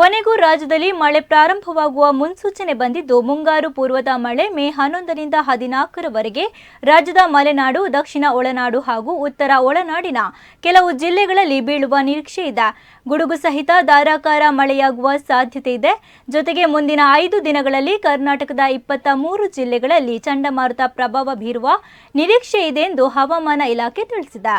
ಕೊನೆಗೂ ರಾಜ್ಯದಲ್ಲಿ ಮಳೆ ಪ್ರಾರಂಭವಾಗುವ ಮುನ್ಸೂಚನೆ ಬಂದಿದ್ದು, ಮುಂಗಾರು ಪೂರ್ವದ ಮಳೆ ಮೇ ಹನ್ನೊಂದರಿಂದ ಹದಿನಾಲ್ಕರವರೆಗೆ ರಾಜ್ಯದ ಮಲೆನಾಡು, ದಕ್ಷಿಣ ಒಳನಾಡು ಹಾಗೂ ಉತ್ತರ ಒಳನಾಡಿನ ಕೆಲವು ಜಿಲ್ಲೆಗಳಲ್ಲಿ ಬೀಳುವ ನಿರೀಕ್ಷೆ ಇದೆ. ಗುಡುಗು ಸಹಿತ ಧಾರಾಕಾರ ಮಳೆಯಾಗುವ ಸಾಧ್ಯತೆ ಇದೆ. ಜೊತೆಗೆ ಮುಂದಿನ ಐದು ದಿನಗಳಲ್ಲಿ ಕರ್ನಾಟಕದ ಇಪ್ಪತ್ತ ಮೂರು ಜಿಲ್ಲೆಗಳಲ್ಲಿ ಚಂಡಮಾರುತ ಪ್ರಭಾವ ಬೀರುವ ನಿರೀಕ್ಷೆ ಇದೆ ಎಂದು ಹವಾಮಾನ ಇಲಾಖೆ ತಿಳಿಸಿದೆ.